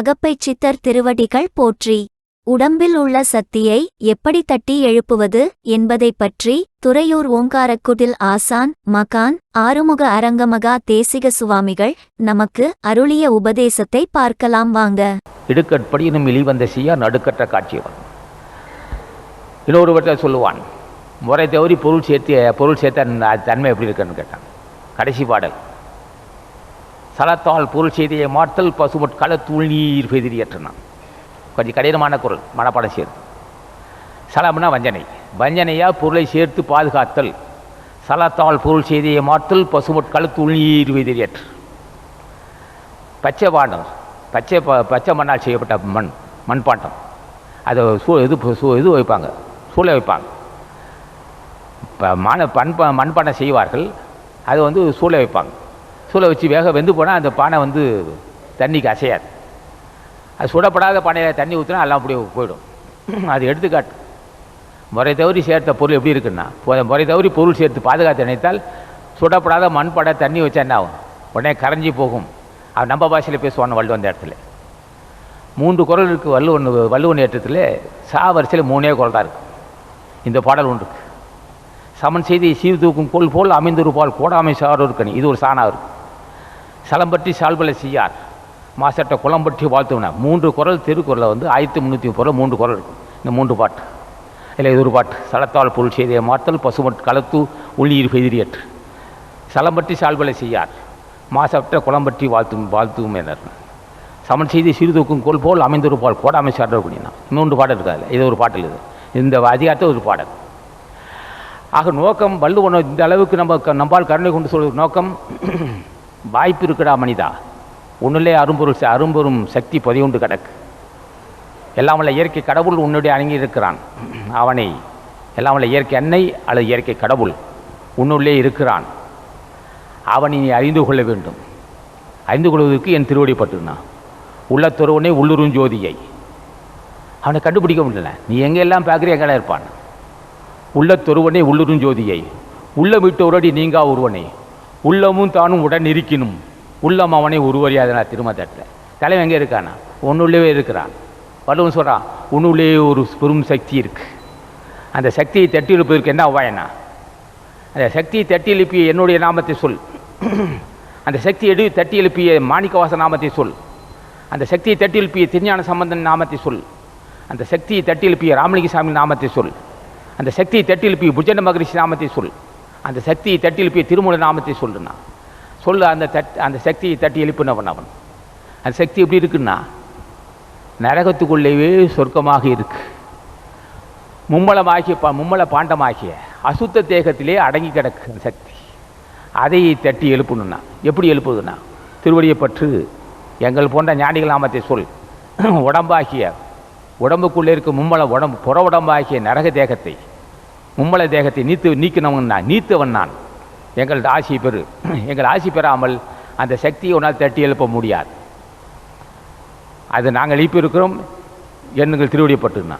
அகப்பைச் சித்தர் திருவடிகள் போற்றி. உடம்பில் உள்ள சக்தியை எப்படி தட்டி எழுப்புவது என்பதைப் பற்றி துறையூர் ஓங்காரக்குடில் ஆசான் மகான் ஆறுமுக அரங்கமகா தேசிக சுவாமிகள் நமக்கு அருளிய உபதேசத்தை பார்க்கலாம் வாங்க. இடுக்கட்படியினும் இழிவந்த செய்யா நடுக்கற்ற காட்சியவன். இன்னொருவற்றை சொல்லுவான் முறை தவறி பொருள் சேர்த்து பொருள் சேர்த்த தன்மை எப்படி இருக்குன்னு கேட்டான். கடைசி பாடல். சலத்தால் பொருள் செய்தியை மாற்றல் பசுமட் களத்தூள் நீர் பெதிரியற்றனான் கொஞ்சம் கடினமான குரல் மனப்பாடம் செய்து சலம்னா வஞ்சனை. வஞ்சனையா பொருளை சேர்த்து பாதுகாத்தல். சலத்தால் பொருள் செய்தியை மாற்றல் பசுமட் களத்தூள் நீர் பெதிரியற்று பச்சை பாண்டம் பச்சை ப பச்சை மண்ணால் செய்யப்பட்ட மண் மண்பாண்டம். அதை சூ இது இது வைப்பாங்க சூளை வைப்பாங்க. இப்போ மண பண்ப மண்பாண்டம் செய்வார்கள். அது வந்து சூளை வைப்பாங்க. சூளை வச்சு வேக வெந்து போனால் அந்த பானை வந்து தண்ணிக்கு அசையாது. அது சுடப்படாத பானையில் தண்ணி ஊற்றினா எல்லாம் அப்படியே போயிடும். அது எடுத்துக்காட்டு. முறை தவறி சேர்த்த பொருள் எப்படி இருக்குன்னா முறை தவறி பொருள் சேர்த்து பாதுகாத்து நினைத்தால் சுடப்படாத மண்பானை தண்ணி வச்சா என்ன ஆகும்? உடனே கரைஞ்சி போகும். அவன் நம்ம பாஷையில் பேசுவான் வள்ளுவன் அந்த இடத்துல. மூன்று குரல் இருக்குது வள்ளுவன் வள்ளுவன் ஏற்றத்தில் சா வரிசையில் மூணே குரல் தான் இருக்குது இந்த பாடல் ஒன்று சமன் செய்தி சீர்தூக்கும் கோல் போல் அமைந்திருப்பால் கோடாமை சாரோர் கனி. இது ஒரு சாணா இருக்குது சலம்பட்டி சால்பலை செய்யார். மாசட்ட குளம்பட்டி வாழ்த்துவன. மூன்று குரல் திருக்குறளை வந்து ஆயிரத்தி முந்நூற்றி முப்பது மூன்று குரல் இருக்கும். இந்த மூன்று பாட்டு. இல்லை இது ஒரு பாட்டு. சலத்தால் பொருள் செய்தியை மாற்றல் பசுமட் களத்து உள்ளீர் பெதிரியற்று சலம்பட்டி சால்பலை செய்யார். மாசற்ற குளம்பட்டி வாழ்த்தும் வாழ்த்தும் எனர் சமன் செய்தி சிறுதூக்கும் கோல் போல் அமைந்திருப்பால் கோடாமை சார்ந்தவர் அப்படின்னா மூன்று பாடல் இருக்காது இது ஒரு பாட்டில் இது. இந்த அதிகாரத்தை ஒரு பாடல். ஆக நோக்கம் வள்ளுவன் இந்த அளவுக்கு நம்ம க- நம்பால் கருணை கொண்டு சொல்வது நோக்கம். வாய்ப்பு இருக்குடா மனிதா. உன்னிலே அரும்பொருள் அரும்பொரும் அரும்பெரும் சக்தி பதிவுண்டு கிடக்கு. எல்லாம் வல்ல இயற்கை கடவுள் உன்னுடைய அணுகி இருக்கிறான் அவனை எல்லாம் வல்ல இயற்கை அன்னை அல்லது இயற்கை கடவுள் உன்னுள்ளே இருக்கிறான். அவனை நீ அறிந்து கொள்ள வேண்டும். அறிந்து கொள்வதற்கு என் திருவடி பட்டுனா உள்ளத்தொருவனே உள்ளுரும் ஜோதியை. அவனை கண்டுபிடிக்க முடியல. நீ எங்கெல்லாம் பார்க்குறிய எங்கெல்லாம் இருப்பான். உள்ளத்தொருவனே உள்ளுரும் ஜோதியை. உள்ளமிட்டோரடி நீங்கா ஒருவனே. உள்ளமும் தானும் உடன் இருக்கணும் உள்ளம் அவனை உருவறியாதனா திருமதத்தில் தலைவன் எங்கே இருக்கானா? ஒன்றுள்ளவே இருக்கிறான். வள்ளுவன் சொல்கிறான் உன்னுள்ளே ஒரு பெரும் சக்தி இருக்குது அந்த சக்தியை தட்டி எழுப்பதற்கு என்ன உபாயனா? அந்த சக்தியை தட்டி எழுப்பிய என்னுடைய நாமத்தை சொல். அந்த சக்தி எடு தட்டி எழுப்பிய மாணிக்கவாச நாமத்தை சொல். அந்த சக்தியை தட்டி எழுப்பிய திருஞான சம்பந்தன் நாமத்தை சொல். அந்த சக்தியை தட்டி எழுப்பிய ராமலிங்கசாமி நாமத்தை சொல். அந்த சக்தியை தட்டி எழுப்பிய புஜன மகரிஷி நாமத்தை சொல். அந்த சக்தியை தட்டி எழுப்பிய திருமூல நாமத்தை சொல்லுனா. சொல்லு அந்த தட் அந்த சக்தியை தட்டி எழுப்பினவன் அவன். அந்த சக்தி எப்படி இருக்குன்னா நரகத்துக்குள்ளேயே சொர்க்கமாக இருக்கு. மும்மலமாகிய பா மும்மல பாண்டமாகிய அசுத்த தேகத்திலே அடங்கி கிடக்கு அந்த சக்தி. அதை தட்டி எழுப்பணும்னா எப்படி எழுப்புதுன்னா திருவடியை பற்று எங்கள் போன்ற ஞானிகள் நாமத்தை சொல். உடம்பாகிய உடம்புக்குள்ளே இருக்கும் மும்மல உடம்பு புற உடம்பாகிய நரக தேகத்தை மும்மல தேகத்தை நீத்து நீக்கினவன் நான் நீத்தவன் நான். எங்களது ஆசி பெறு எங்கள் ஆசி பெறாமல் அந்த சக்தியை உன்னால் தட்டி எழுப்ப முடியாது. அது நாங்கள் எழுப்பியிருக்கிறோம் எண்ணுங்கள் திருவடிப்பட்டுனா